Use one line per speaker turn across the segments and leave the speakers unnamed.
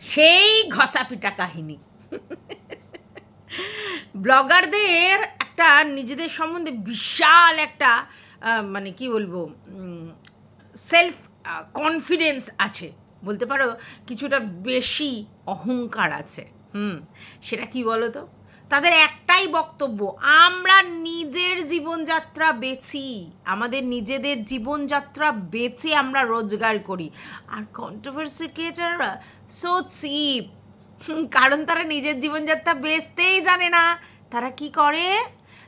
সেই ঘষাপিটা কাহিনী। ব্লগারদের একটা নিজেদের সম্বন্ধে বিশাল একটা মানে কি বলব সেলফ কনফিডেন্স আছে। বলতে পারো, কিছুটা বেশি অহংকার আছে। হুম, সেটা কি বলো তো তাদের একটাই বক্তব্য, আমরা নিজের জীবনযাত্রা বেছি। আমাদের নিজেদের জীবনযাত্রা বেছে আমরা রোজগার করি। আর কন্ট্রোভার্সি ক্রিয়েটাররা সো চিপ কারণ তারা নিজের জীবনযাত্রা বেচতেই জানে না। তারা কি করে?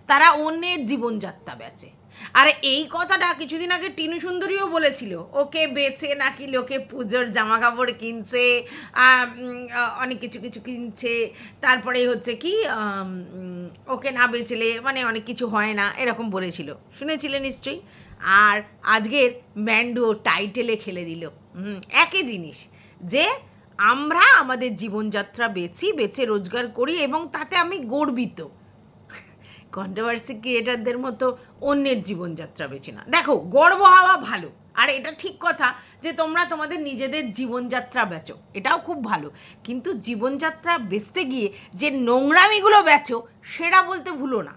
তারা অন্যের জীবনযাত্রা বেচে। আর এই কথাটা কিছুদিন আগে টিনু সুন্দরীও বলেছিল, ওকে বেচে নাকি লোকে পুজোর জামা কাপড় কিনছে অনেক কিছু কিছু কিনছে তারপরে হচ্ছে কি ওকে না বেচলে মানে অনেক কিছু হয় না, এরকম বলেছিল। শুনেছিলে নিশ্চয়ই? আর আজকের ম্যান্ডো টাইটেলে খেলে দিল। একই জিনিস, যে আমরা আমাদের জীবনযাত্রা বেছি, বেছে, রোজগার করি এবং তাতে আমি গর্বিত। কন্ট্রোভার্সি ক্রিয়েটারদের মতো অন্যের জীবনযাত্রা বেছে না। দেখো, গর্ব হওয়া ভালো। আর এটা ঠিক কথা যে তোমরা তোমাদের নিজেদের জীবনযাত্রা বেচো। এটাও খুব ভালো। কিন্তু জীবনযাত্রা বেচতে গিয়ে যে নোংরামিগুলো বেচো, সেটা বলতে ভুলো না।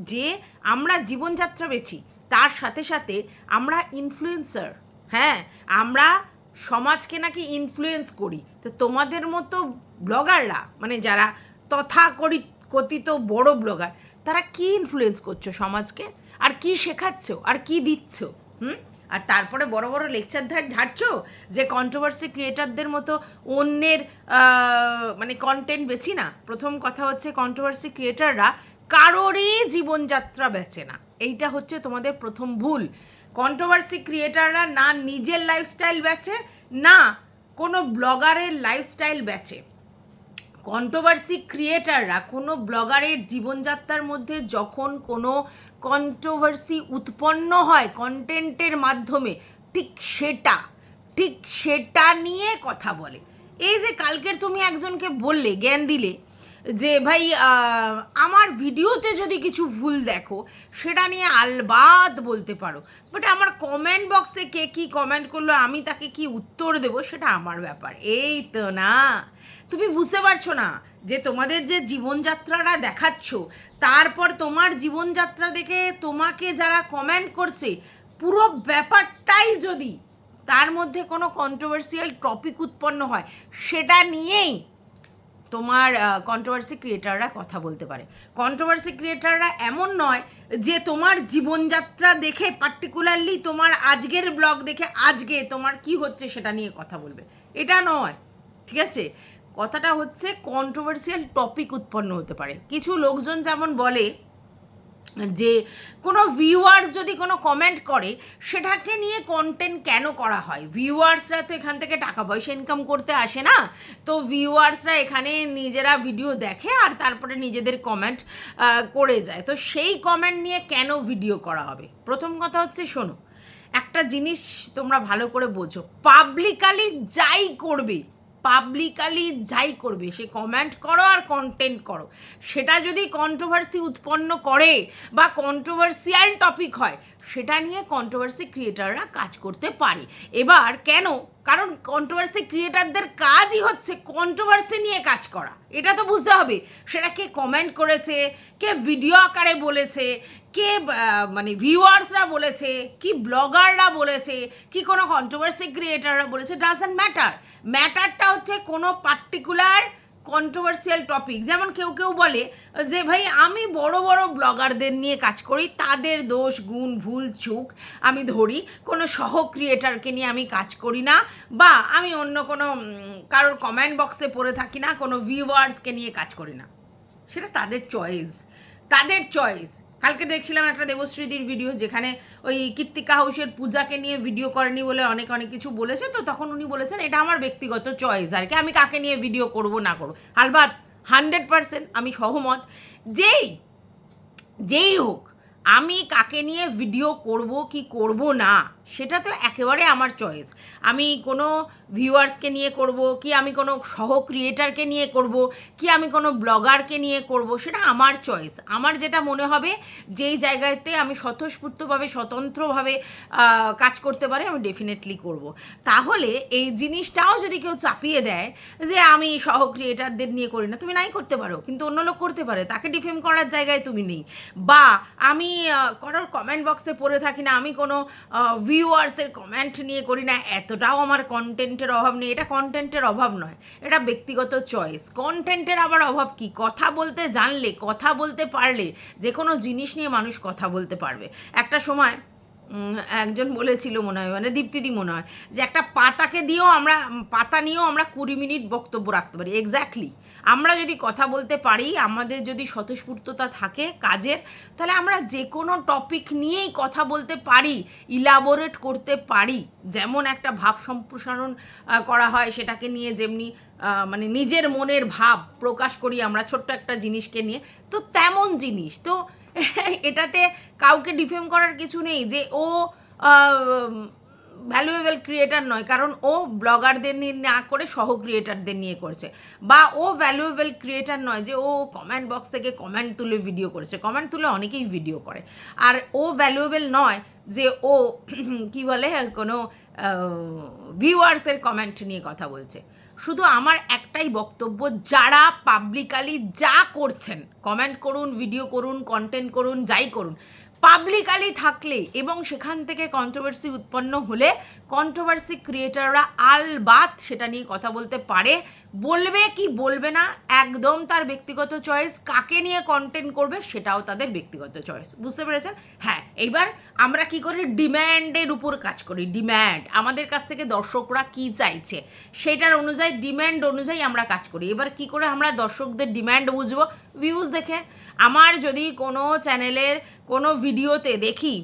যে আমরা জীবনযাত্রা বেছি তার সাথে সাথে আমরা ইনফ্লুয়েন্সার হ্যাঁ? আমরা সমাজকে নাকি ইনফ্লুয়েন্স করি। তো তোমাদের মতো ব্লগাররা মানে যারা তথাকথিত কথিত বড় ব্লগার তারা কি ইনফ্লুয়েন্স করছ সমাজকে? আর কি শেখাচ্ছ? আর কি দিচ্ছ? হুম? আর তারপরে বড় বড় লেকচার ধার ঝাড়ছো যে কন্ট্রোভার্সি ক্রিয়েটারদের মতো অন্যের মানে কন্টেন্ট বেছি না। প্রথম কথা হচ্ছে কন্ট্রোভার্সি ক্রিয়েটাররা কারোরই জীবনযাত্রা বেচে না। এইটা হচ্ছে তোমাদের প্রথম ভুল। কন্ট্রোভার্সি ক্রিয়েটাররা না নিজের লাইফস্টাইল বেচে না কোনো ব্লগারের লাইফস্টাইল বেচে কন্ট্রোভার্সি ক্রিয়েটাররা কোনো ব্লগারের জীবনযাত্রার মধ্যে যখন কোনো কন্ট্রোভার্সি উৎপন্ন হয় কন্টেন্টের মাধ্যমে, ঠিক সেটা ঠিক সেটা নিয়ে কথা বলে। এই যে কালকের তুমি একজনকে বললে, জ্ঞান দিলে, যে ভাই আমার ভিডিওতে যদি কিছু ভুল দেখো, সেটা নিয়ে আলবাদ বলতে পারো। বাট আমার কমেন্ট বক্সে কে কি কমেন্ট করল, আমি তাকে কি উত্তর দেবো, সেটা আমার ব্যাপার। এই তো না। তুমি বুঝতে পারছ না যে তোমাদের যে জীবনযাত্রাটা দেখাচ্ছ, তারপর তোমার জীবনযাত্রা দেখে তোমাকে যারা কমেন্ট করছে, পুরো ব্যাপারটাই যদি তার মধ্যে কোনো কন্ট্রোভার্সিয়াল টপিক উৎপন্ন হয়, সেটা নিয়েই তোমার কন্ট্রোভার্সি ক্রিয়েটাররা কথা বলতে পারে। কন্ট্রোভার্সি ক্রিয়েটাররা এমন নয় যে তোমার জীবনযাত্রা দেখে পার্টিকুলারলি তোমার আজকের ব্লগ দেখে আজকে তোমার কি হচ্ছে সেটা নিয়ে কথা বলবে। এটা নয়, ঠিক আছে? কথাটা হচ্ছে কন্ট্রোভার্সিয়াল টপিক উৎপন্ন হতে পারে। কিছু লোকজন যেমন বলে যে, কোনো ভিউয়ার্স যদি কোনো কমেন্ট করে, সেটাকে নিয়ে কন্টেন্ট কেন করা হয়? ভিউয়ার্সরা তো এখান থেকে টাকা পয়সা ইনকাম করতে আসে না। তো ভিউয়ার্সরা এখানে নিজেরা ভিডিও দেখে আর তারপরে নিজেদের কমেন্ট করে যায়। তো সেই কমেন্ট নিয়ে কেন ভিডিও করা হবে? প্রথম কথা হচ্ছে, শোনো, একটা জিনিস তোমরা ভালো করে বোঝো। পাবলিকালি যাই করবে পাবলিকালি যাই করবে, সে কমেন্ট করো আর কন্টেন্ট করো। সেটা যদি কন্ট্রোভার্সি উৎপন্ন করে বা কন্ট্রোভার্সিয়াল টপিক হয় সেটা নিয়ে কন্ট্রোভার্সি ক্রিয়েটাররা কাজ করতে পারে। এবার কেন? কারণ কন্ট্রোভার্সি ক্রিয়েটারদের কাজই হচ্ছে কন্ট্রোভার্সি নিয়ে কাজ করা। এটা তো বুঝতে হবে। সেটা কে কমেন্ট করেছে, কে ভিডিও আকারে বলেছে, কে মানে ভিউয়ার্সরা বলেছে, কি ব্লগাররা বলেছে, কি কোনো কন্ট্রোভার্সি ক্রিয়েটাররা বলেছে ডাজেন্ট ম্যাটার ম্যাটারটা হচ্ছে কোনো পার্টিকুলার কন্ট্রোভার্সিয়াল টপিক যেমন কেউ কেউ বলে যে, ভাই, আমি বড় বড় ব্লগারদের নিয়ে কাজ করি, তাদের দোষ, গুণ, ভুল চুক আমি ধরি, কোনো সহ ক্রিয়েটারকে নিয়ে আমি কাজ করি না, বা আমি অন্য কোনো কারোর কমেন্ট বক্সে পড়ে থাকি না, কোনো ভিউয়ার্সকে নিয়ে কাজ করি না। সেটা তাদের চয়েস তাদের চয়েস কালকে দেখছিলাম একটা দেবশ্রীদির ভিডিও যেখানে ওই কৃত্তিকা হাউসের পূজাকে নিয়ে ভিডিও করেনি বলে অনেক অনেক কিছু বলেছে, তো তখন উনি বলেছেন, এটা আমার ব্যক্তিগত চয়েস আর কি। আমি কাকে নিয়ে ভিডিও করব, না করব? আলবাত হান্ড্রেড পারসেন্ট আমি সহমত। যেই যেই হোক, আমি কাকে নিয়ে ভিডিও করব, কি করব না সেটা তো একেবারে আমার চয়েস আমি কোনো ভিউয়ার্সকে নিয়ে করব, কি আমি কোনো সহ ক্রিয়েটারকে নিয়ে করব, কি আমি কোনো ব্লগারকে নিয়ে করব, সেটা আমার চয়েস আমার যেটা মনে হবে, যেই জায়গাতে আমি স্বতঃস্ফূর্তভাবে, স্বতন্ত্রভাবে কাজ করতে পারি, আমি ডেফিনেটলি করব। তাহলে এই জিনিসটাও যদি কেউ চাপিয়ে দেয়, যে আমি সহ ক্রিয়েটারদের নিয়ে করি না, তুমি নাই করতে পারো, কিন্তু অন্য লোক করতে পারে, তাকে ডিফেম করার জায়গায় তুমি নেই। বা আমি কারোর কমেন্ট বক্সে পড়ে থাকি না, আমি কোনো ভিউয়ার্সের কমেন্ট নিয়ে করি না, এতটাও আমার কন্টেন্টের অভাব নেই। এটা কন্টেন্টের অভাব নয়, এটা ব্যক্তিগত চয়েস কন্টেন্টের আবার অভাব কি? কথা বলতে জানলে, কথা বলতে পারলে যে কোনো জিনিস নিয়ে মানুষ কথা বলতে পারবে। একটা সময় একজন বলেছিল মনে হয় মানে দীপ্তিদি মনে হয়, যে একটা পাতাকে দিয়েও আমরা, পাতা নিয়েও আমরা কুড়ি মিনিট বক্তব্য রাখতে পারি। এক্স্যাক্টলি আমরা যদি কথা বলতে পারি, আমাদের যদি স্বতঃস্ফূর্ততা থাকে কাজের, তাহলে আমরা যে কোনো টপিক নিয়েই কথা বলতে পারি ইলাবোরেট করতে পারি। যেমন একটা ভাব সম্প্রসারণ করা হয়, সেটাকে নিয়ে যেমনি মানে নিজের মনের ভাব প্রকাশ করি আমরা ছোট্ট একটা জিনিসকে নিয়ে। তো তেমন জিনিস। তো এটাতে কাউকে ডিফেম করার কিছু নেই যে ও ভ্যালুয়েবল ক্রিয়েটার নয়, কারণ ও ব্লগারদের নিয়ে না করে সহ ক্রিয়েটারদের নিয়ে করছে। বা ও ভ্যালুয়েবল ক্রিয়েটার নয় যে ও কমেন্ট বক্স থেকে কমেন্ট তুলে ভিডিও করেছে। কমেন্ট তুলে অনেকেই ভিডিও করে। আর ও ভ্যালুয়েবল নয় যে ও কি বলে, কোনো ভিউয়ার্সের কমেন্ট নিয়ে কথা বলছে। শুধু আমার একটাই বক্তব্য, যারা পাবলিকালি যা করছেন কমেন্ট করুন ভিডিও করুন কন্টেন্ট করুন, যাই করুন পাবলিকালি থাকলে এবং সেখান থেকে কন্ট্রোভার্সি উৎপন্ন হলে কন্ট্রোভার্সি ক্রিয়েটাররা আলবাত সেটা নিয়ে কথা বলতে পারে। বলবে কি বলবে না, একদম তার ব্যক্তিগত চয়েস কাকে নিয়ে কন্টেন্ট করবে সেটাও তাদের ব্যক্তিগত চয়েস বুঝতে পেরেছেন? হ্যাঁ এইবার আমরা কি করি? ডিম্যান্ডের উপর কাজ করি। ডিম্যান্ড আমাদের কাছ থেকে দর্শকরা কি চাইছে? সেটার অনুযায়ী ডিম্যান্ড অনুযায়ী আমরা কাজ করি। এবার কি করে আমরা দর্শকদের ডিম্যান্ড বুঝব? ভিউজ দেখে। আমার যদি কোনো চ্যানেলের কোনো ভিডিওতে দেখি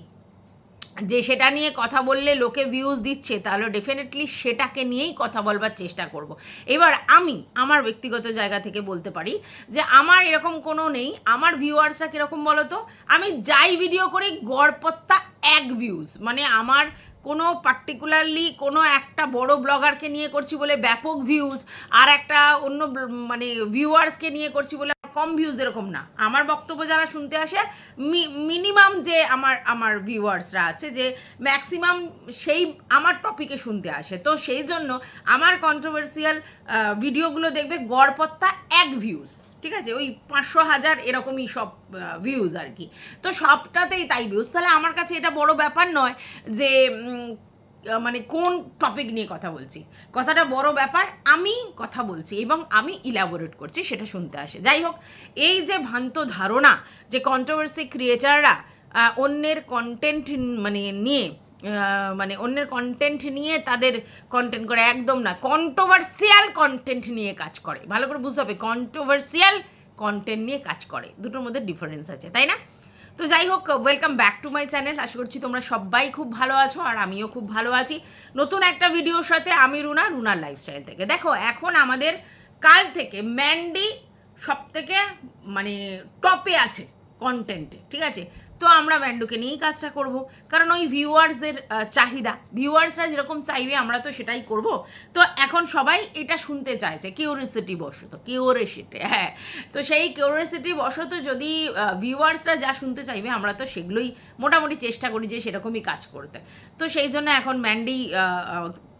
যে সেটা নিয়ে কথা বললে লোকে ভিউজ দিচ্ছে, তাহলে ডেফিনেটলি সেটাকে নিয়েই কথা বলবার চেষ্টা করব। এবার আমি আমার ব্যক্তিগত জায়গা থেকে বলতে পারি যে আমার এরকম কোনো নেই। আমার ভিউয়ার্সরা কীরকম বলো তো আমি যাই ভিডিও করি গড়পত্তা এক ভিউজ মানে আমার কোনো পার্টিকুলারলি কোনো একটা বড় ব্লগারকে নিয়ে করছি বলে ব্যাপক ভিউজ আর একটা অন্য মানে ভিউয়ার্সকে নিয়ে করছি বলে কম ভিউজ এরকম না। আমার বক্তব্য যারা শুনতে আসে মিনিমাম যে আমার আমার ভিউয়ার্সরা আছে, যে ম্যাক্সিমাম সেই আমার টপিকে শুনতে আসে। তো সেই জন্য আমার কন্ট্রোভার্সিয়াল ভিডিওগুলো দেখবে গড়পত্তা এক ভিউজ ঠিক আছে? ওই পাঁচশো হাজার এরকমই সব ভিউজ আর কি। তো সবটাতেই তাই ভিউজ তাহলে আমার কাছে এটা বড় ব্যাপার নয় যে মানে কোন টপিক নিয়ে কথা বলছি? কথাটা বড় ব্যাপার, আমি কথা বলছি এবং আমি ইলাবোরেট করছি, সেটা শুনতে আসে। যাই হোক, এই যে ভ্রান্ত ধারণা যে কন্ট্রোভার্সি ক্রিয়েটাররা অন্যের কন্টেন্ট মানে নিয়ে মানে অন্যের কন্টেন্ট নিয়ে তাদের কন্টেন্ট করে, একদম না কন্ট্রোভার্সিয়াল কন্টেন্ট নিয়ে কাজ করে। ভালো করে বুঝতে হবে কন্ট্রোভার্সিয়াল কন্টেন্ট নিয়ে কাজ করে। দুটোর মধ্যে ডিফারেন্স আছে, তাই না? তো যাই হোক welcome back to my channel আশা করছি তোমরা সবাই খুব ভালো আছো আর আমিও খুব ভালো আছি। নতুন একটা ভিডিওর সাথে আমি রুনা, রুনার লাইফস্টাইল থেকে। দেখো, এখন আমাদের কাল থেকে ম্যান্ডি সব থেকে মানে টপে আছে কন্টেন্টে ঠিক আছে? তো আমরা ম্যান্ডুকে নিয়েই কাজটা করব। কারণ ওই ভিউয়ার্সদের চাহিদা। ভিউয়ার্সরা যেরকম চাইবে, আমরা তো সেটাই করব। তো এখন সবাই এটা শুনতে চাইছে কিউরিসিটি বশত কিউরিসিটি হ্যাঁ। তো সেই কিউরিয়াসিটি বশত যদি ভিউয়ার্সরা যা শুনতে চাইবে, আমরা তো সেগুলোই মোটামুটি চেষ্টা করি যে সেরকমই কাজ করতে। তো সেই জন্য এখন ম্যান্ডি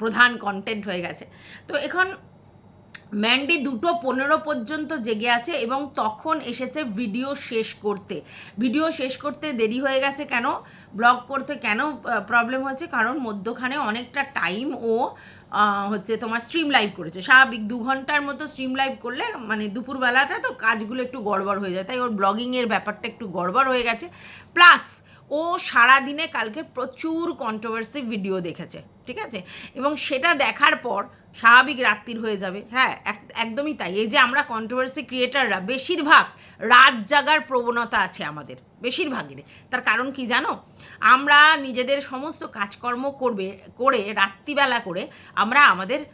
প্রধান কন্টেন্ট হয়ে গেছে। তো এখন ম্যান্ডি দুটো পনেরো পর্যন্ত জেগে আছে এবং তখন এসেছে ভিডিও শেষ করতে। ভিডিও শেষ করতে দেরি হয়ে গেছে কেন? ব্লগ করতে কেন প্রবলেম হয়েছে? কারণ মধ্যখানে অনেকটা টাইম ও হচ্ছে তোমার স্ট্রিম লাইভ করেছে। স্বাভাবিক দু ঘণ্টার মতো স্ট্রিম লাইভ করলে মানে দুপুরবেলাটা তো কাজগুলো একটু গড়বড় হয়ে যায়। তাই ওর ব্লগিংয়ের ব্যাপারটা একটু গড়বড় হয়ে গেছে। প্লাস ও সারা দিনে কালকে প্রচুর কন্ট্রোভার্সি ভিডিও দেখেছে। ঠিক আছে? এবং সেটা দেখার পর স্বাভাবিক রাত্রির হয়ে যাবে। হ্যাঁ এক- একদমই তাই। এই যে আমরা কন্ট্রোভার্সি ক্রিয়েটাররা বেশিরভাগ রাত জাগার প্রবণতা আছে আমাদের, বেশিরভাগের। তার কারণ কি জানো? আমরা নিজেদের সমস্ত কাজকর্ম করবে, করে রাত্রিবেলা করে আমরা আমাদের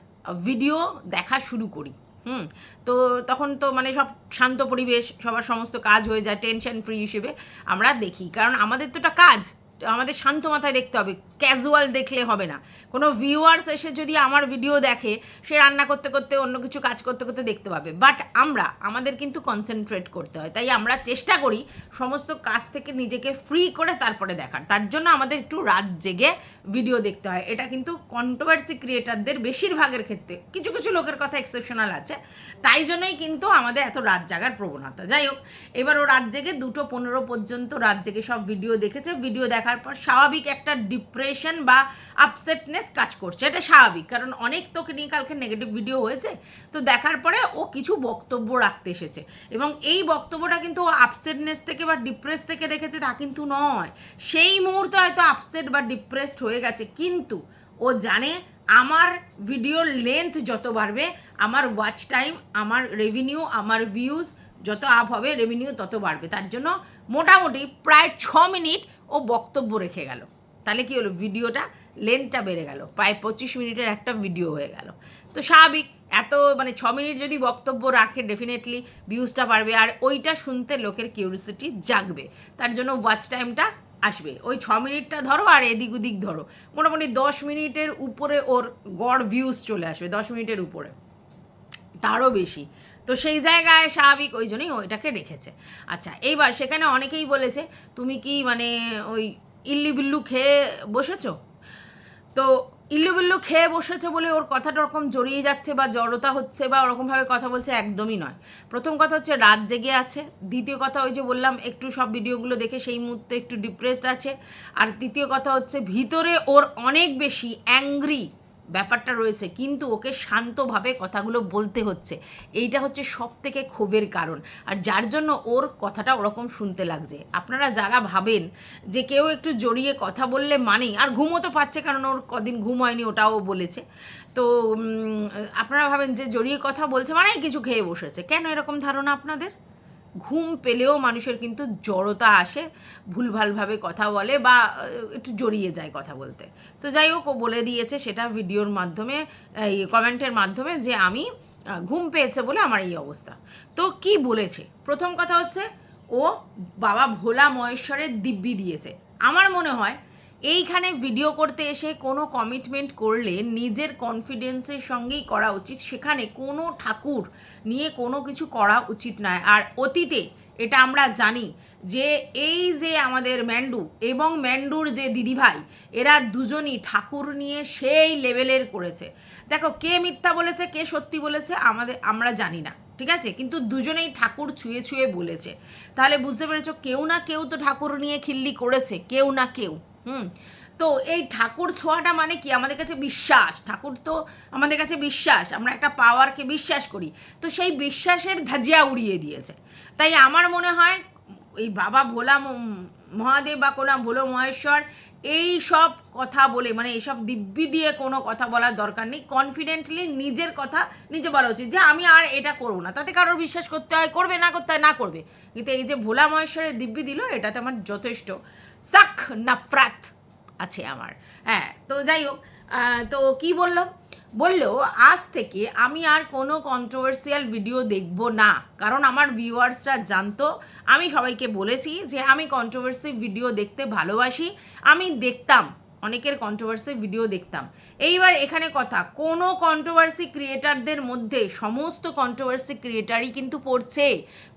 ভিডিও দেখা শুরু করি। হুম? তো তখন তো মানে সব শান্ত পরিবেশ, সবার সমস্ত কাজ হয়ে যায় টেনশন ফ্রি হিসেবে আমরা দেখি। কারণ আমাদের তো এটা কাজ। আমাদের শান্ত মাথায় দেখতে হবে ক্যাজুয়াল দেখলে হবে না। কোনো ভিউয়ার্স এসে যদি আমার ভিডিও দেখে, সে রান্না করতে করতে, অন্য কিছু কাজ করতে করতে দেখতে পাবে। বাট আমরা, আমাদের কিন্তু কনসেন্ট্রেট করতে হয়। তাই আমরা চেষ্টা করি সমস্ত কাজ থেকে নিজেকে ফ্রি করে তারপরে দেখার। তার জন্য আমাদের একটু রাত জেগে ভিডিও দেখতে হয়। এটা কিন্তু কন্ট্রোভার্সি ক্রিয়েটারদের বেশিরভাগের ক্ষেত্রে, কিছু কিছু লোকের কথা এক্সেপশনাল আছে। তাই জন্যই কিন্তু আমাদের এত রাত জাগার প্রবণতা। যাই হোক, এবার ও রাত জেগে দুটো পনেরো পর্যন্ত রাত জেগে সব ভিডিও দেখেছে। ভিডিও দেখার পর স্বাভাবিক একটা ডিপ্রেশন বা আপসেটনেস কাজ করছে। এটা স্বাভাবিক, কারণ অনেক তোকে নিয়ে কালকে নেগেটিভ ভিডিও হয়েছে। তো দেখার পরে ও কিছু বক্তব্য রাখতে এসেছে। এবং এই বক্তব্যটা কিন্তু ও আপসেটনেস থেকে বা ডিপ্রেস থেকে দেখেছে তা কিন্তু নয়। সেই মুহূর্তে হয়তো আপসেট বা ডিপ্রেসড হয়ে গেছে, কিন্তু ও জানে আমার ভিডিওর লেন্থ যত বাড়বে, আমার ওয়াচ টাইম আমার রেভিনিউ আমার ভিউজ যত আপ হবে রেভিনিউ তত বাড়বে। তার জন্য মোটামুটি প্রায় ছ মিনিট ও বক্তব্য রেখে গেল। তাহলে কি হলো? ভিডিওটা লেন্থটা বেড়ে গেল। প্রায় পঁচিশ মিনিটের একটা ভিডিও হয়ে গেল। তো স্বাভাবিক, এত মানে ছ মিনিট যদি বক্তব্য রাখে ডেফিনেটলি ভিউজটা বাড়বে আর ওইটা শুনতে লোকের কিউরিসিটি জাগবে। তার জন্য ওয়াচ টাইমটা আসবে। ওই ছ মিনিটটা ধরো আর এদিক ওদিক ধরো। মোটামুটি দশ মিনিটের উপরে ওর গড় ভিউজ চলে আসবে, দশ মিনিটের উপরে। তারও বেশি। তো সেই জায়গায় স্বাভাবিক ওই জন্যই ওইটাকে রেখেছে। আচ্ছা এইবার সেখানে অনেকেই বলেছে, তুমি কি মানে ওই ইল্লি বিল্লু খেয়ে বসেছো? তো ইল্লু বিল্লু খেয়ে বসেছে বলে ওর কথাটা ওরকম জড়িয়ে যাচ্ছে বা জড়তা হচ্ছে বা ওরকমভাবে কথা বলছে একদমই নয়। প্রথম কথা হচ্ছে রাত জেগে আছে। দ্বিতীয় কথা ওই যে বললাম, একটু সব ভিডিওগুলো দেখে সেই মুহূর্তে একটু ডিপ্রেসড আছে। আর তৃতীয় কথা হচ্ছে ভিতরে ওর অনেক বেশি অ্যাংরি ব্যাপারটা রয়েছে, কিন্তু ওকে শান্তভাবে কথাগুলো বলতে হচ্ছে। এইটা হচ্ছে সব থেকে ক্ষোভের কারণ। আর যার জন্য ওর কথাটা ওরকম শুনতে লাগছে। আপনারা যারা ভাবেন যে কেউ একটু জড়িয়ে কথা বললে মানেই, আর ঘুমও তো পাচ্ছে, কারণ ওর কদিন ঘুম হয়নি, ওটাও বলেছে। তো আপনারা ভাবেন যে জড়িয়ে কথা বলছে মানেই কিছু খেয়ে বসেছে। কেন এরকম ধারণা আপনাদের? ঘুম পেলেও মানুষের কিন্তু জড়তা আসে, ভুলভালভাবে কথা বলে বা একটু জড়িয়ে যায় কথা বলতে। তো যাই হোক, ও বলে দিয়েছে সেটা ভিডিওর মাধ্যমে কমেন্টের মাধ্যমে যে আমি ঘুম পেয়েছে বলে আমার এই অবস্থা। তো কি বলেছে? প্রথম কথা হচ্ছে, ও বাবা ভোলা মহেশ্বরের দিব্যি দিয়েছে। আমার মনে হয় এইখানে ভিডিও করতে এসে কোনো কমিটমেন্ট করলে নিজের কনফিডেন্সের সঙ্গেই করা উচিত। সেখানে কোনো ঠাকুর নিয়ে কোনো কিছু করা উচিত নয়। আর অতীতে এটা আমরা জানি যে এই যে আমাদের ম্যান্ডু এবং ম্যান্ডুর যে দিদিভাই, এরা দুজনই ঠাকুর নিয়ে সেই লেভেলের করেছে। দেখো, কে মিথ্যা বলেছে, কে সত্যি বলেছে, আমাদের, আমরা জানি না, ঠিক আছে? কিন্তু দুজনেই ঠাকুর ছুঁয়ে ছুঁয়ে বলেছে। তাহলে বুঝতে পেরেছ, কেউ না কেউ তো ঠাকুর নিয়ে খিল্লি করেছে, কেউ না কেউ। হুম। তো এই ঠাকুর ছোঁয়াটা মানে কি? আমাদের কাছে বিশ্বাস। ঠাকুর তো আমাদের কাছে বিশ্বাস। আমরা একটা পাওয়ারকে বিশ্বাস করি। তো সেই বিশ্বাসের ধাজিয়া উড়িয়ে দিয়েছে। তাই আমার মনে হয়, এই বাবা ভোলা মহাদেব বা কোনো ভোলো মহেশ্বর এই সব কথা বলে মানে এইসব দিব্যি দিয়ে কোনো কথা বলার দরকার নেই। কনফিডেন্টলি নিজের কথা নিজে বলা উচিত যে, আমি আর এটা করব না। তাতে কারোর বিশ্বাস করতে হয়, করবে, না করতে হয়, না করবে। কিন্তু এই যে ভোলা মহেশ্বরের দিব্যি দিল, এটাতে আমার যথেষ্ট সাক নাফরাত আছে আমার। হ্যাঁ তো যাই হোক তো কি বলল? বলল, আজ থেকে আমি আর কোনো কন্ট্রোভার্সিয়াল ভিডিও দেখব না। কারণ আমার ভিউয়ার্সরা জানতো, আমি সবাইকে বলেছি যে আমি কন্ট্রোভার্সি ভিডিও দেখতে ভালোবাসি। আমি দেখতাম, অনেকের কন্ট্রোভার্সি ভিডিও দেখতাম। এইবার এখানে কথা, কোনো কন্ট্রোভার্সি ক্রিয়েটারদের মধ্যে সমস্ত কন্ট্রোভার্সি ক্রিয়েটারই কিন্তু পড়ছে।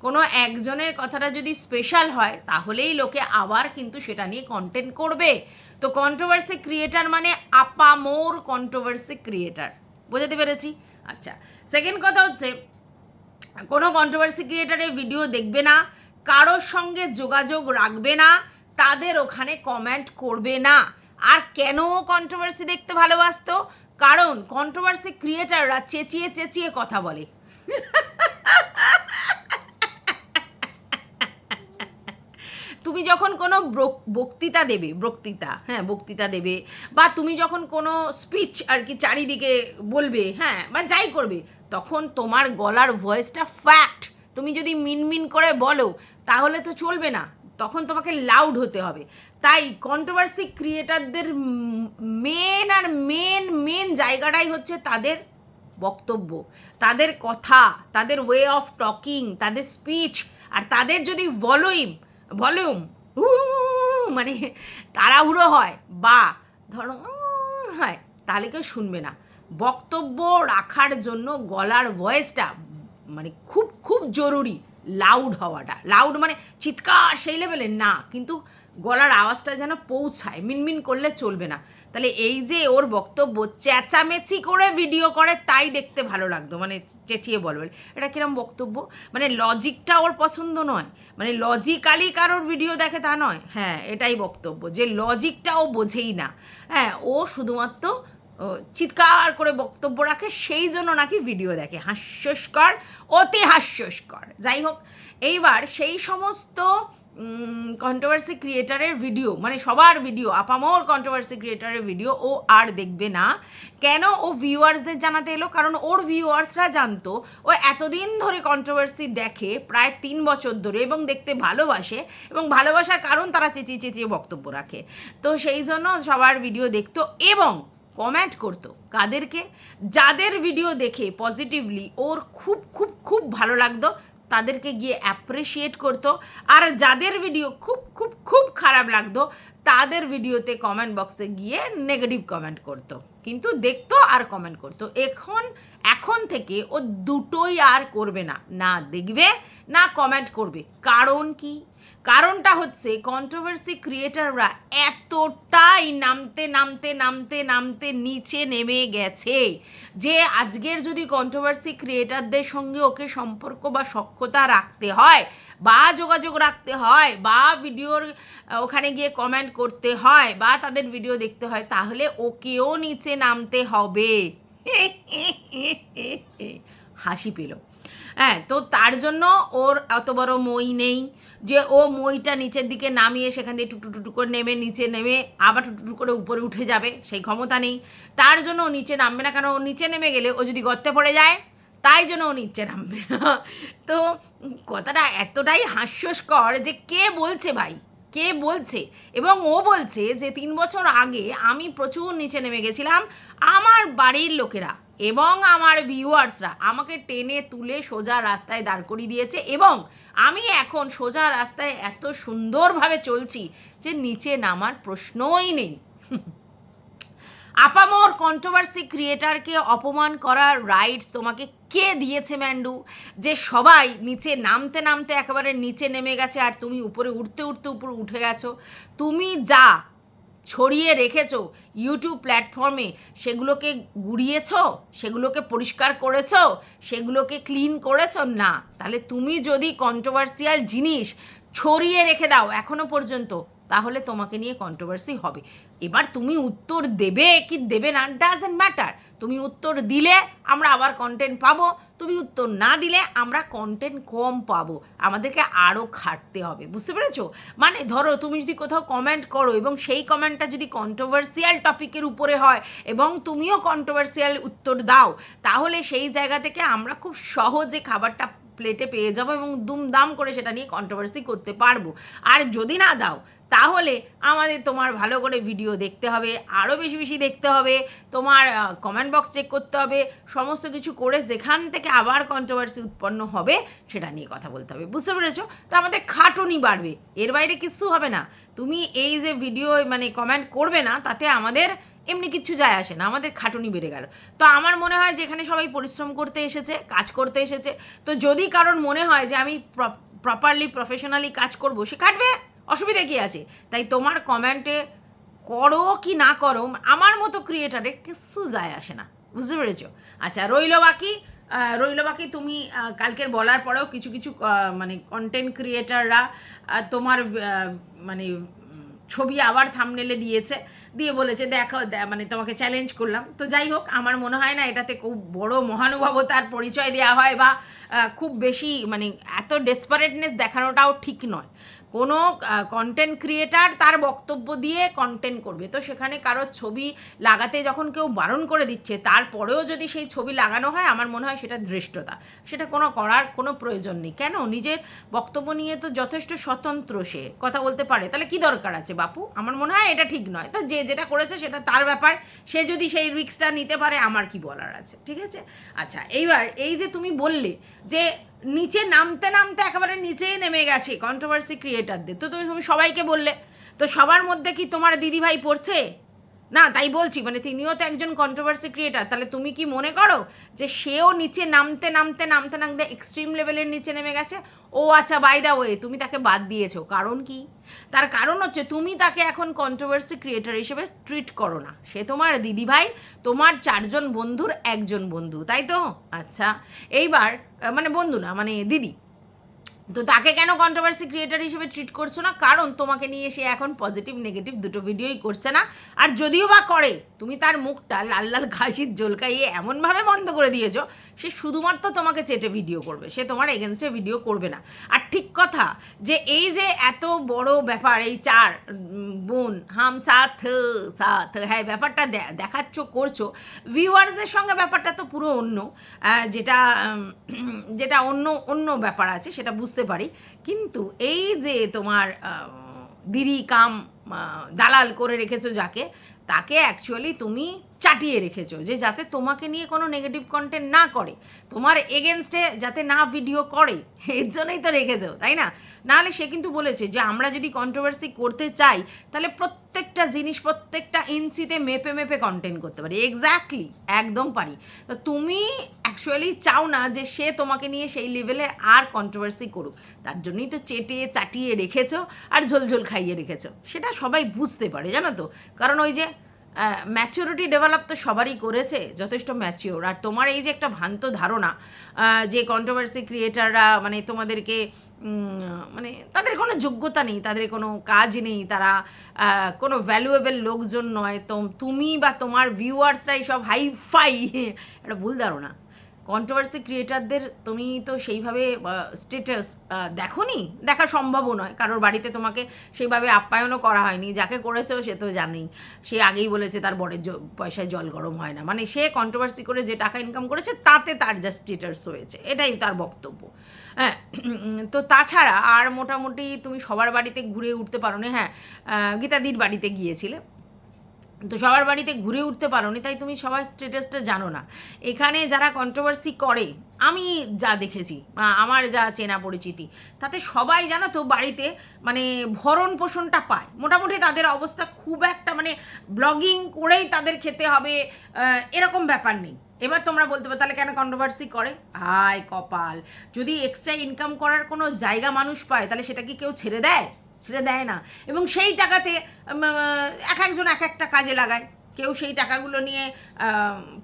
কোনো একজনের কথাটা যদি স্পেশাল হয়, তাহলেই লোকে আবার কিন্তু সেটা নিয়ে কন্টেন্ট করবে। তো কন্ট্রোভার্সি ক্রিয়েটার মানে আপামোর কন্ট্রোভার্সি ক্রিয়েটার বোঝাতে পেরেছি? আচ্ছা সেকেন্ড কথা হচ্ছে, কোনো কন্ট্রোভার্সি ক্রিয়েটারে ভিডিও দেখবে না, কারোর সঙ্গে যোগাযোগ রাখবে না, তাদের ওখানে কমেন্ট করবে না। আর কেন কন্ট্রোভার্সি দেখতে ভালোবাসত? কারণ কন্ট্রোভার্সি ক্রিয়েটাররা চেঁচিয়ে চেঁচিয়ে কথা বলে। তুমি যখন কোনো বক্তৃতা দেবে, বক্তৃতা হ্যাঁ বক্তৃতা দেবে, বা তুমি যখন কোনো স্পিচ আর কি চারিদিকে বলবে হ্যাঁ বা যাই করবে, তখন তোমার গলার ভয়েসটা ফ্যাক্ট তুমি যদি মিনমিন করে বলো, তাহলে তো চলবে না। তখন তোমাকে লাউড হতে হবে। তাই কন্ট্রোভার্সি ক্রিয়েটারদের মেন আর মেন মেন জায়গাটাই হচ্ছে তাদের বক্তব্য, তাদের কথা, তাদের ওয়ে অফ টকিং তাদের স্পিচ আর তাদের যদি ভলিউম ভলিউম। মানে তাড়াহুড়ো হয়, বা ধরো হয়, তাহলে কেউ শুনবে না। বক্তব্য রাখার জন্য গলার ভয়েসটা মানে খুব খুব জরুরি লাউড হওয়াটা। লাউড মানে চিৎকার সেই লেভেলে না, কিন্তু গলার আওয়াজটা যেন পৌঁছায়, মিনমিন করলে চলবে না। তাহলে এই যে ওর বক্তব্য, চেঁচামেচি করে ভিডিও করে, তাই দেখতে ভালো লাগতো মানে চেঁচিয়ে বলবে এটা কিরম বক্তব্য? মানে লজিকটা ওর পছন্দ নয় মানে লজিক্যালি কারোর ভিডিও দেখে তা নয়। হ্যাঁ এটাই বক্তব্য, যে লজিকটা ও বোঝেই না। হ্যাঁ ও শুধুমাত্র চিৎকার করে বক্তব্য রাখে, সেই জন্য নাকি ভিডিও দেখে। হাস্যস্কর, অতি হাস্যস্কর। যাই হোক, এইবার সেই সমস্ত কন্ট্রোভার্সি ক্রিয়েটারের ভিডিও মানে সবার ভিডিও আপামোর কন্ট্রোভার্সি ক্রিয়েটারের ভিডিও ও আর দেখবে না। কেন ও ভিউয়ার্সদের জানাতে এলো? কারণ ওর ভিউয়ার্সরা জানতো, ও এতদিন ধরে কন্ট্রোভার্সি দেখে, প্রায় তিন বছর ধরে এবং দেখতে ভালোবাসে এবং ভালোবাসার কারণ তারা চেঁচিয়ে চেঁচিয়ে বক্তব্য রাখে। তো সেই জন্য সবার ভিডিও দেখতো এবং কমেন্ট করতো। কাদেরকে? যাদের ভিডিও দেখে পজিটিভলি ওর খুব খুব খুব ভালো লাগতো, তাদেরকে গিয়ে অ্যাপ্রিসিয়েট করতো। আর যাদের ভিডিও খুব খুব খুব খারাপ লাগতো তাদের ভিডিওতে কমেন্ট বক্সে গিয়ে নেগেটিভ কমেন্ট করতো। কিন্তু দেখতো আর কমেন্ট করতো। এখন এখন থেকে ও দুটোই আর করবে না। না দেখবে, না কমেন্ট করবে। কারণ কি? কারণটা হচ্ছে কন্ট্রোভার্সি ক্রিয়েটাররা এতটাই নামতে নামতে নামতে নামতে নিচে নেমে গেছে যে আজকের যদি কন্ট্রোভার্সি ক্রিয়েটারদের সঙ্গে ওকে সম্পর্ক বা সক্ষতা রাখতে হয় বা যোগাযোগ রাখতে হয়, বা ভিডিওর ওখানে গিয়ে কমেন্ট করতে হয়, বা তাদের ভিডিও দেখতে হয়, তাহলে ওকেও নিচে নামতে হবে। হাসি পেল। হ্যাঁ তো তার জন্য ওর অত বড় মই নেই, যে ও মইটা নিচের দিকে নামিয়ে সেখান দিয়ে টুটু টুটু করে নেমে, নিচে নেমে আবার টুটু করে উপরে উঠে যাবে, সেই ক্ষমতা নেই। তার জন্য ও নিচে নামবে না, কারণ ও নিচে নেমে গেলে ও যদি গর্তে পড়ে যায় তাই জন্য ও নিচে নামবে। তো কথাটা এতটাই হাস্যস্কর যে কে বলছে ভাই? কে বলছে? এবং ও বলছে যে তিন বছর আগে আমি প্রচুর নিচে নেমে গেছিলাম আমার বাড়ির লোকেরা এবং আমার ভিউয়ার্সরা আমাকে টেনে তুলে সোজা রাস্তায় দাঁড় করিয়ে দিয়েছে এবং আমি এখন সোজা রাস্তায় এত সুন্দরভাবে চলছি যে নিচে নামার প্রশ্নই নেই। আপামর কন্ট্রোভার্সি ক্রিয়েটারকে অপমান করার রাইটস তোমাকে কে দিয়েছে, ম্যান্ডু? যে সবাই নিচে নামতে নামতে একেবারে নিচে নেমে গেছে আর তুমি উপরে উঠতে উঠতে উপরে উঠে গেছো। তুমি যা ছড়িয়ে রেখেছ ইউটিউব প্ল্যাটফর্মে সেগুলোকে গুড়িয়েছো? সেগুলোকে পরিষ্কার করেছ? সেগুলোকে ক্লিন করেছ? না। তাহলে তুমি যদি কন্ট্রোভার্সিয়াল জিনিস ছড়িয়ে রেখে দাও এখনও পর্যন্ত তাহলে তোমাকে নিয়ে কন্ট্রোভার্সি হবে। এবার তুমি উত্তর দেবে কি দেবে না ডাজেন্ট ম্যাটার তুমি উত্তর দিলে আমরা আবার কন্টেন্ট পাবো, তুমি উত্তর না দিলে আমরা কন্টেন্ট কম পাবো। আমাদেরকে আরও খাটতে হবে, বুঝতে পেরেছ? মানে ধরো, তুমি যদি কোথাও কমেন্ট করো এবং সেই কমেন্টটা যদি কন্ট্রোভার্সিয়াল টপিকের উপরে হয় এবং তুমিও কন্ট্রোভার্সিয়াল উত্তর দাও, তাহলে সেই জায়গা থেকে আমরা খুব সহজে খাবারটা প্লেটে পেয়ে যাব এবং দুমদাম করে সেটা নিয়ে কন্ট্রোভার্সি করতে পারব। আর যদি না দাও, তাহলে আমাদের তোমার ভালো করে ভিডিও দেখতে হবে আরও বেশি বেশি দেখতে হবে, তোমার কমেন্ট বক্স চেক করতে হবে, সমস্ত কিছু করে যেখান থেকে আবার কন্ট্রোভার্সি উৎপন্ন হবে সেটা নিয়ে কথা বলতে হবে। বুঝতে পেরেছ? তো আমাদের খাটুনি বাড়বে, এর বাইরে কিছু হবে না। তুমি এই যে ভিডিও মানে কমেন্ট করবে না, তাতে আমাদের এমনি কিচ্ছু যায় আসে না, আমাদের খাটুনি বেড়ে গেল। তো আমার মনে হয় যে এখানে সবাই পরিশ্রম করতে এসেছে, কাজ করতে এসেছে। তো যদি কারোর মনে হয় যে আমি প্রপারলি প্রফেশনালি কাজ করব, সে কাটবে, অসুবিধা কী আছে? তাই তোমার কমেন্টে করো কি না করো, আমার মতো ক্রিয়েটারে কিছু যায় আসে না, বুঝতে পেরেছ? আচ্ছা রইল বাকি রইল বাকি তুমি কালকের বলার পরেও কিছু কিছু মানে কন্টেন্ট ক্রিয়েটাররা তোমার মানে ছবি আবার থামনেলে দিয়েছে। দিয়ে বলেছে, দেখো মানে তোমাকে চ্যালেঞ্জ করলাম। তো যাই হোক, আমার মনে হয় না এটাতে খুব বড় মহানুভবতার পরিচয় দেওয়া হয় বা খুব বেশি মানে এত ডেসপারেটনেস দেখানোটাও ঠিক নয়। কোনো কন্টেন্ট ক্রিয়েটার তার বক্তব্য দিয়ে কন্টেন্ট করবে। তো সেখানে কারোর ছবি লাগাতে যখন কেউ বারণ করে দিচ্ছে, তারপরেও যদি সেই ছবি লাগানো হয়, আমার মনে হয় সেটা ধৃষ্টতা। সেটা কোনো করার কোনো প্রয়োজন নেই। কেন? নিজের বক্তব্য নিয়ে তো যথেষ্ট স্বতন্ত্র সে। কথা বলতে পারে। তাহলে কি দরকার আছে বাপু? আমার মনে হয় এটা ঠিক নয়। তো যে যেটা করেছে সেটা তার ব্যাপার। সে যদি সেই রিস্কটা নিতে পারে, আমার কি বলার আছে? ঠিক আছে? আচ্ছা এইবার এই যে তুমি বললে যে নিচে নামতে নামতে একেবারে নিচেই নেমে গেছে কন্ট্রোভার্সি ক্রিয়েটারদের তো তুমি তুমি সবাইকে বললে, তো সবার মধ্যে কি তোমার দিদিভাই পড়ছে? না, তাই বলছি মানে তিনিও তো একজন কন্ট্রোভার্সি ক্রিয়েটার তাহলে তুমি কি মনে করো যে সেও নিচে নামতে নামতে নামতে নামতে এক্সট্রিম লেভেলের নিচে নেমে গেছে? ও আচ্ছা বাই দা ওয়ে তুমি তাকে বাদ দিয়েছ, কারণ কি? তার কারণ হচ্ছে তুমি তাকে এখন কন্ট্রোভার্সি ক্রিয়েটার হিসেবে ট্রিট করো না। সে তোমার দিদিভাই, তোমার চারজন বন্ধুর একজন বন্ধু, তাই তো? আচ্ছা এইবার মানে বন্ধু না মানে দিদি। তো তাকে কেন কন্ট্রোভার্সি ক্রিয়েটার হিসেবে ট্রিট করছ না? কারণ তোমাকে নিয়ে সে এখন পজিটিভ নেগেটিভ দুটো ভিডিওই করছে না। আর যদিও বা করে তুমি তার মুখটা লাল লাল ঘাসির জলকাইয়ে এমনভাবে বন্ধ করে দিয়েছ, সে শুধুমাত্র তোমাকে চেটে ভিডিও করবে, সে তোমার এগেনস্টে ভিডিও করবে না। আর ঠিক কথা, যে এই যে এত বড় ব্যাপার, এই চার বোন, হাম সাথ সাথ হ্যাঁ ব্যাপারটা দেখাচ্ছ, করছ ভিউয়ারদের সঙ্গে ব্যাপারটা তো পুরো অন্য যেটা যেটা অন্য অন্য ব্যাপার আছে, সেটা বুঝতে পারি। কিন্তু এই যে তোমার দিদি কাম দালাল করে রেখেছো যাকে, তাকে অ্যাকচুয়ালি তুমি চাটিয়ে রেখেছো যে যাতে তোমাকে নিয়ে কোনো নেগেটিভ কন্টেন্ট না করে। তোমার এগেনস্টে যাতে না ভিডিও করে, এর জন্যই তো রেখেছো, তাই না? নাহলে সে কিন্তু বলেছে যে আমরা যদি কন্ট্রোভার্সি করতে চাই, তাহলে প্রত্যেকটা জিনিস, প্রত্যেকটা ইঞ্চিতে মেপে মেপে কন্টেন্ট করতে পারি। এক্স্যাক্টলি একদম পারি। তো তুমি অ্যাকচুয়ালি চাও না যে সে তোমাকে নিয়ে সেই লেভেলের আর কন্ট্রোভার্সি করুক। তার জন্যই তো চেটে চাটিয়ে রেখেছো আর ঝোলঝোল খাইয়ে রেখেছো। সেটা সবাই বুঝতে পারে, জানো তো? কারণ ওই যে ম্যাচিউরিটি ডেভেলপ তো সবারই করেছে, যথেষ্ট ম্যাচিওর আর তোমার এই যে একটা ভ্রান্ত ধারণা যে কন্ট্রোভার্সি ক্রিয়েটাররা মানে তোমাদেরকে মানে তাদের কোনো যোগ্যতা নেই, তাদের কোনো কাজ নেই, তারা কোনো ভ্যালুয়েবল লোকজন নয়, তো তুমি বা তোমার ভিউয়ার্সরাই সব হাই ফাই একটা ভুল ধারণা। কন্ট্রোভার্সি ক্রিয়েটারদের তুমি তো সেইভাবে স্টেটাস দেখো নি দেখা সম্ভবও নয়। কারোর বাড়িতে তোমাকে সেইভাবে আপ্যায়নও করা হয়নি। যাকে করেছেও সে তো জানেই। সে আগেই বলেছে তার বরের পয়সায় জল গরম হয় না। মানে সে কন্ট্রোভার্সি করে যে টাকা ইনকাম করেছে, তাতে তার যা স্টেটাস হয়েছে এটাই তার বক্তব্য। হ্যাঁ তো তাছাড়া আর মোটামুটি তুমি সবার বাড়িতে ঘুরে উঠতে পারো না। হ্যাঁ গীতাদির বাড়িতে গিয়েছিলে। তো সবার বাড়িতে ঘুরে উঠতে পারো নি তাই তুমি সবার স্টেটাসটা জানো না। এখানে যারা কন্ট্রোভার্সি করে, আমি যা দেখেছি আমার যা চেনা পরিচিতি, তাতে সবাই জানো তো বাড়িতে মানে ভরণ পোষণটা পায়। মোটামুটি তাদের অবস্থা খুব একটা মানে ব্লগিং করেই তাদের খেতে হবে এরকম ব্যাপার নেই। এবার তোমরা বলতে পারো, তাহলে কেন কন্ট্রোভার্সি করে? হায় কপাল! যদি এক্সট্রা ইনকাম করার কোনো জায়গা মানুষ পায়, তাহলে সেটা কি কেউ ছেড়ে দেয়? ছেড়ে দেয় না। এবং সেই টাকাতে এক একজন এক একটা কাজে লাগায়। কেউ সেই টাকাগুলো নিয়ে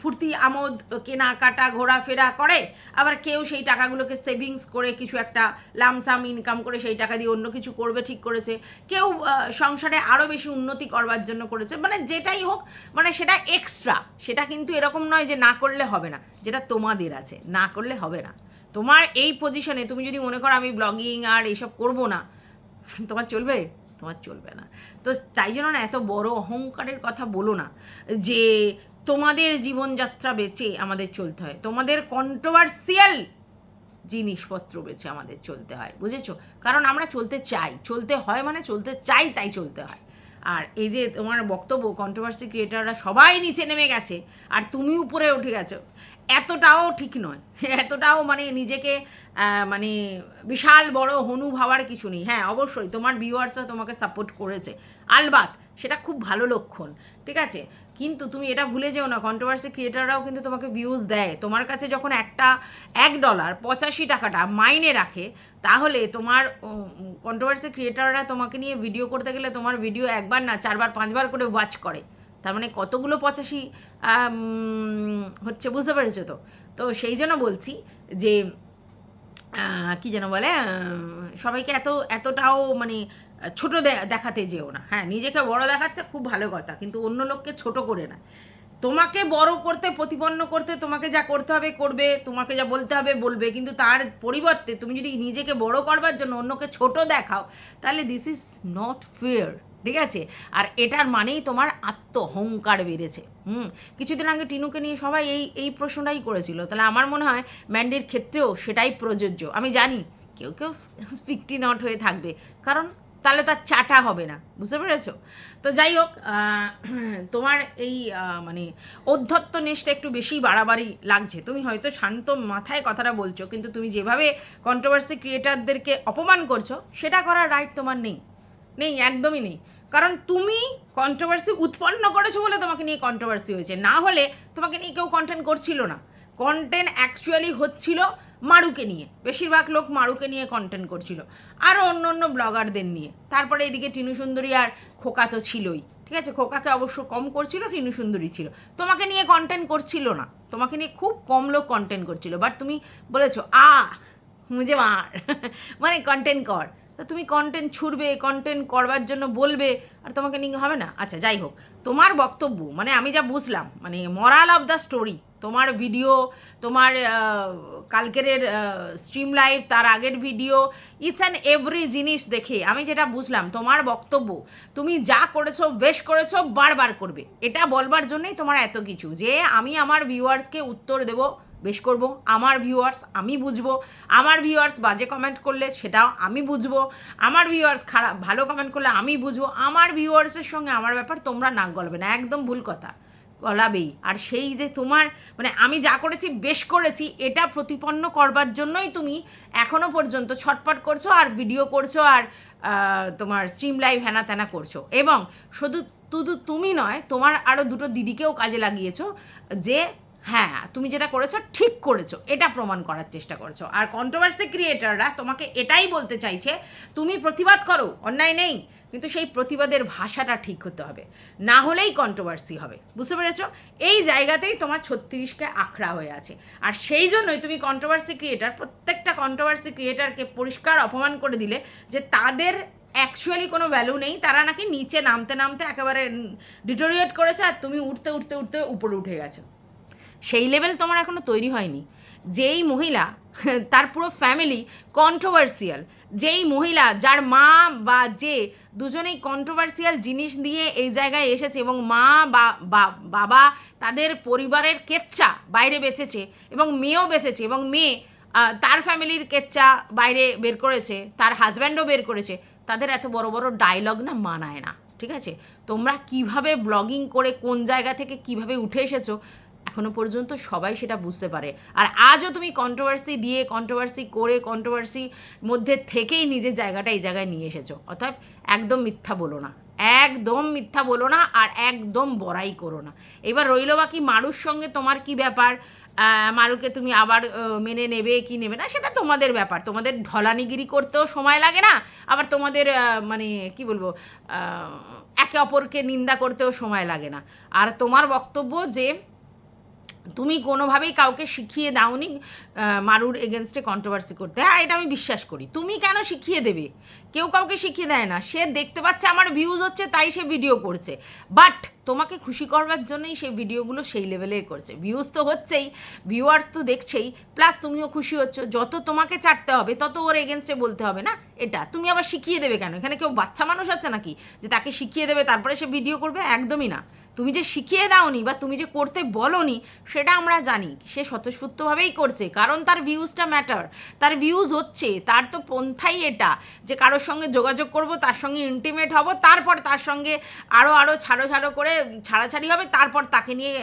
ফুর্তি আমোদ, কেনাকাটা, ঘোরাফেরা করে। আবার কেউ সেই টাকাগুলোকে সেভিংস করে কিছু একটা লামসাম ইনকাম করে সেই টাকা দিয়ে অন্য কিছু করবে, ঠিক করেছে। কেউ সংসারে আরও বেশি উন্নতি করবার জন্য করেছে। মানে যেটাই হোক মানে সেটা এক্সট্রা সেটা কিন্তু এরকম নয় যে না করলে হবে না। যেটা তোমাদের আছে। না করলে হবে না। তোমার এই পজিশনে তুমি যদি মনে করো আমি ব্লগিং আর এইসব করব না তোমার চলবে? তোমার চলবে না। তো তাই জন্য না এত বড় অহংকারের কথা বলো না যে তোমাদের জীবনযাত্রা বেচে আমাদের চলতে হয়। তোমাদের কন্ট্রোভার্সিয়াল জিনিসপত্র বেছে আমাদের চলতে হয়, বুঝেছ? কারণ আমরা চলতে চাই। চলতে হয় মানে চলতে চাই তাই চলতে হয়। আর এই যে তোমার বক্তব্য কন্ট্রোভার্সি ক্রিয়েটাররা সবাই নিচে নেমে গেছে, আর তুমি উপরে উঠে গেছো। এতটাও ঠিক নয়। এতটাও মানে নিজেকে মানে বিশাল বড় হনু ভাবার কিছু নেই। হ্যাঁ অবশ্যই তোমার ভিউয়ার্সরা তোমাকে সাপোর্ট করেছে। আলবাত, সেটা খুব ভালো লক্ষণ, ঠিক আছে? কিন্তু তুমি এটা ভুলে যেও না কন্ট্রোভার্সি ক্রিয়েটাররাও কিন্তু তোমাকে ভিউজ দেয়। তোমার কাছে যখন একটা, এক ডলার পঁচাশি টাকাটা মাইনে রাখে, তাহলে তোমার কন্ট্রোভার্সি ক্রিয়েটাররা তোমাকে নিয়ে ভিডিও করতে গেলে তোমার ভিডিও একবার না, চারবার, পাঁচবার করে ওয়াচ করে। তার মানে কতগুলো পঁচাশি হচ্ছে বুঝতে পেরেছ তো? তো সেই জন্য বলছি যে কি যেন বলে সবাইকে এত, এতটাও মানে ছোট দেখাতে যেও না। হ্যাঁ নিজেকে বড় দেখাচ্ছে খুব ভালো কথা, কিন্তু অন্য লোককে ছোট করে না। তোমাকে বড় করতে, প্রতিপন্ন করতে তোমাকে যা করতে হবে, করবে, তোমাকে যা বলতে হবে, বলবে, কিন্তু তার পরিবর্তে তুমি যদি নিজেকে বড় করবার জন্য অন্যকে ছোট দেখাও, তাহলে দিস ইজ নট ফেয়ার ঠিক আছে? আর এটার মানেই তোমার আত্মহংকার বেড়েছে। হুম? কিছুদিন আগে টিনুকে নিয়ে সবাই এই এই প্রশ্নটাই করেছিল। তাহলে আমার মনে হয় ম্যান্ডির ক্ষেত্রেও সেটাই প্রযোজ্য। আমি জানি কেউ কেউ স্পিকটি নট হয়ে থাকবে। কারণ তাহলে তার চাটা হবে না। বুঝতে পেরেছ? তো যাই হোক তোমার এই মানে অধ্যত্ত নেশটা একটু বেশি বাড়াবাড়ি লাগছে। তুমি হয়তো শান্ত মাথায় কথাটা বলছো, কিন্তু তুমি যেভাবে কন্ট্রোভার্সি ক্রিয়েটারদেরকে অপমান করছ, সেটা করার রাইট তোমার নেই। নেই, একদমই নেই। কারণ তুমি কন্ট্রোভার্সি উৎপন্ন করেছ বলে তোমাকে নিয়ে কন্ট্রোভার্সি হয়েছে। না হলে তোমাকে নিয়ে কেউ কন্টেন্ট করছিল না। কন্টেন্ট অ্যাকচুয়ালি হচ্ছিল মারুকে নিয়ে। বেশিরভাগ লোক মারুকে নিয়ে কন্টেন্ট করছিল। আরও অন্য অন্য ব্লগারদের নিয়ে। তারপরে এদিকে টিনু সুন্দরী আর খোকা তো ছিলই। ঠিক আছে? খোকাকে অবশ্য কম করছিল, টিনু সুন্দরী ছিল। তোমাকে নিয়ে কন্টেন্ট করছিল না। তোমাকে নিয়ে খুব কম লোক কন্টেন্ট করছিল। বাট তুমি বলেছ আ মুঝে মার। মানে কন্টেন্ট কর। তো তুমি কন্টেন্ট ছুড়বে কন্টেন্ট করবার জন্য বলবে, আর তোমাকে নিয়ে হবে না? আচ্ছা যাই হোক। তোমার বক্তব্য মানে আমি যা বুঝলাম মানে মরাল অফ দ্য স্টোরি তোমার ভিডিও তোমার কালকের স্ট্রিম লাইভ তার আগের ভিডিও ইটস অ্যান্ড এভরি জিনিস দেখে আমি যেটা বুঝলাম, তোমার বক্তব্য, তুমি যা করেছ, বেশ করেছ, বারবার করবে। এটা বলবার জন্যই তোমার এত কিছু, যে আমি আমার ভিউয়ার্সকে উত্তর দেব বেশ করব। আমার ভিউয়ার্স আমি বুঝব। আমার ভিউয়ার্স বাজে কমেন্ট করলে সেটাও আমি বুঝব। আমার ভিউয়ার্স খারাপ, ভালো কমেন্ট করলে আমি বুঝব। আমার ভিউয়ার্সের সঙ্গে আমার ব্যাপার তোমরা নাক গলবে না, একদম ভুল কথা। গলাবেই। আর সেই যে তোমার মানে আমি যা করেছি, বেশ করেছি, এটা প্রতিপন্ন করবার জন্যই তুমি এখনও পর্যন্ত ছটপট করছ আর ভিডিও করছ আর তোমার স্ট্রিম লাইভ হ্যানা ত্যানা করছ। এবং শুধু শুধু তুমি নয়, তোমার আরও দুটো দিদিকেও কাজে লাগিয়েছো যে হ্যাঁ তুমি যেটা করেছ ঠিক করেছ, এটা প্রমাণ করার চেষ্টা করছ। আর কন্ট্রোভার্সি ক্রিয়েটাররা তোমাকে এটাই বলতে চাইছে, তুমি প্রতিবাদ করো, অন্যায় নেই, কিন্তু সেই প্রতিবাদের ভাষাটা ঠিক হতে হবে। না হলেই কন্ট্রোভার্সি হবে, বুঝতে পেরেছ? এই জায়গাতেই তোমার ছত্রিশকে আখড়া হয়ে আছে। আর সেই জন্যই তুমি কন্ট্রোভার্সি ক্রিয়েটার প্রত্যেকটা কন্ট্রোভার্সি ক্রিয়েটারকে পরিষ্কার অপমান করে দিলে যে তাদের অ্যাকচুয়ালি কোনো ভ্যালু নেই, তারা নাকি নিচে নামতে নামতে একেবারে ডিটোরিয়েট করেছে আর তুমি উঠতে উঠতে উঠতে উপরে উঠে গেছো। সেই লেভেল তোমার এখনও তৈরি হয়নি। যেই মহিলা, তার পুরো ফ্যামিলি কন্ট্রোভার্সিয়াল যেই মহিলা, যার মা বা যে দুজনেই কন্ট্রোভার্সিয়াল জিনিস দিয়ে এই জায়গায় এসেছে এবং মা বা বাবা তাদের পরিবারের কেচ্চা বাইরে বেঁচেছে এবং মেয়েও বেঁচেছে এবং মেয়ে তার ফ্যামিলির কেচ্চা বাইরে বের করেছে, তার হাজব্যান্ডও বের করেছে, তাদের এত বড় বড় ডায়লগ না মানায় না, ঠিক আছে? তোমরা কীভাবে ব্লগিং করে কোন জায়গা থেকে কীভাবে উঠে এসেছ এখনও পর্যন্ত সবাই সেটা বুঝতে পারে। আর আজও তুমি কন্ট্রোভার্সি দিয়ে কন্ট্রোভার্সি করে কন্ট্রোভার্সি মধ্যে থেকেই নিজের জায়গাটা এই জায়গায় নিয়ে এসেছ। অর্থাৎ একদম মিথ্যা বলো না। একদম মিথ্যা বলো না আর একদম বড়াই করো না। এবার রইল বাকি মারুর সঙ্গে তোমার কি ব্যাপার? মারুকে তুমি আবার মেনে নেবে কি নেবে না সেটা তোমাদের ব্যাপার। তোমাদের ঢলানিগিরি করতেও সময় লাগে না। আবার তোমাদের মানে কি বলব একে অপরকে নিন্দা করতেও সময় লাগে না। আর তোমার বক্তব্য যে তুমি কোনোভাবেই কাউকে শিখিয়ে দাওনি মারুর এগেনস্টে কন্ট্রোভার্সি করতে। হ্যাঁ এটা আমি বিশ্বাস করি। তুমি কেন শিখিয়ে দেবে? কেউ কাউকে শিখিয়ে দেয় না। সে দেখতে পাচ্ছে আমার ভিউজ হচ্ছে, তাই সে ভিডিও করছে। বাট তোমাকে খুশি করবার জন্যই সে ভিডিওগুলো সেই লেভেলের করছে। ভিউজ তো হচ্ছেই ভিউয়ার্স তো দেখছেই প্লাস তুমিও খুশি হচ্ছ। যত তোমাকে চাটতে হবে, তত ওর এগেনস্টে বলতে হবে না? এটা, তুমি আবার শিখিয়ে দেবে কেন? এখানে কেউ বাচ্চা মানুষ আছে নাকি? যে তাকে শিখিয়ে দেবে, তারপরে সে ভিডিও করবে? একদমই না। তুমি যে শিখিয়ে দাওনি বা তুমি যে করতে বলনি, সেটা আমরা জানি। সে স্বতঃস্ফূর্তভাবেই করছে, কারণ তার ভিউজটা ম্যাটার তার ভিউজ হচ্ছে, তার তো পন্থাই এটা, যে কারোর সঙ্গে যোগাযোগ করব, তার সঙ্গে ইন্টিমেট হব, তারপর তার সঙ্গে আরও আরও ছাড়ো ছাড়ো করে ছাড়াছাড়ি হবে, তারপর তাকে নিয়ে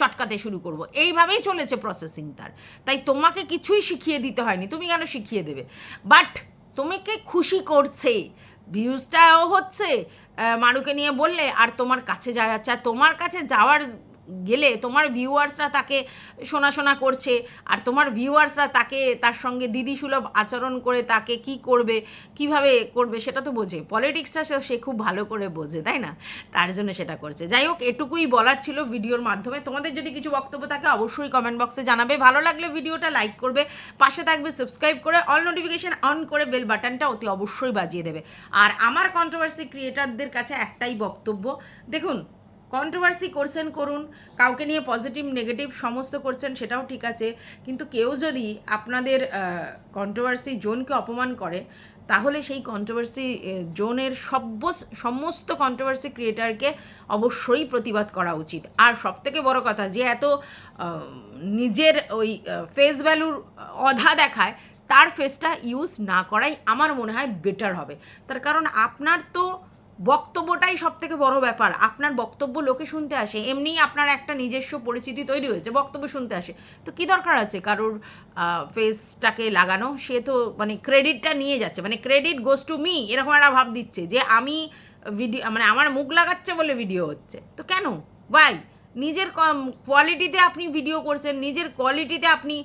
চটকাতে শুরু করব। এইভাবেই চলেছে প্রসেসিং তার। তাই তোমাকে কিছুই শিখিয়ে দিতে হয়নি, তুমি কেন শিখিয়ে দেবে? বাট তোমাকে খুশি করছে ভিউজটাও হচ্ছে। মারুকে নিয়ে বললে আর তোমার কাছে যাওয়া যাচ্ছে আর তোমার কাছে যাওয়ার গেলে তোমার ভিউয়ার্সরা তাকে শোনা শোনা করছে, আর তোমার ভিউয়ার্সরা তাকে, তার সঙ্গে দিদি সুলভ আচরণ করে তাকে কি করবে, কীভাবে করবে সেটা তো বোঝে। পলিটিক্সটা সে খুব ভালো করে বোঝে, তাই না? তার জন্য সেটা করছে। যাই হোক, এটুকুই বলার ছিল ভিডিওর মাধ্যমে। তোমাদের যদি কিছু বক্তব্য থাকে, অবশ্যই কমেন্ট বক্সে জানাবে। ভালো লাগলে ভিডিওটা লাইক করবে, পাশে থাকবে সাবস্ক্রাইব করে অল নোটিফিকেশান অন করে বেল বাটনটা অতি অবশ্যই বাজিয়ে দেবে। আর আমার কন্ট্রোভার্সি ক্রিয়েটারদের কাছে একটাই বক্তব্য, দেখুন কন্ট্রোভার্সি করছেন, করুন, কাউকে নিয়ে পজিটিভ নেগেটিভ সমস্ত করছেন, সেটাও ঠিক আছে। কিন্তু কেউ যদি আপনাদের কন্ট্রোভার্সি জোনকে অপমান করে, তাহলে সেই কন্ট্রোভার্সি জোনের সব্য সমস্ত কন্ট্রোভার্সি ক্রিয়েটারকে অবশ্যই প্রতিবাদ করা উচিত। আর সবথেকে বড় কথা, যে এত নিজের ওই ফেস ভ্যালুর অধা দেখায়, তার ফেসটা ইউজ না করাই আমার মনে হয় বেটার হবে। তার কারণ আপনার তো বক্তব্যটাই সব থেকে বড় ব্যাপার। আপনার বক্তব্য লোকে শুনতে আসে, এমনিই আপনার একটা নিজস্ব পরিচিতি তৈরি হয়েছে, বক্তব্য শুনতে আসে। তো কি দরকার আছে কারোর ফেসটাকে লাগানো? সে তো মানে ক্রেডিটটা নিয়ে যাচ্ছে মানে ক্রেডিট গোস টু মি এরকম একটা ভাব দিচ্ছে যে আমি ভিডিও মানে আমার মুখ লাগাচ্ছে বলে ভিডিও হচ্ছে। তো কেন? ভাই নিজের কোয়ালিটিতে আপনি ভিডিও করছেন, নিজের কোয়ালিটিতে আপনি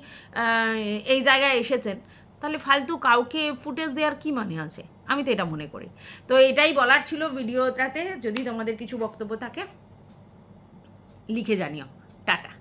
এই জায়গায় এসেছেন। তাহলে ফালতু কাউকে ফুটেজ দেওয়ার কি মানে আছে? আমি তো এটা মনে করি। তো এটাই বলার ছিল ভিডিওটাতে। যদি তোমাদের কিছু বক্তব্য থাকে, লিখে জানিও। টাটা।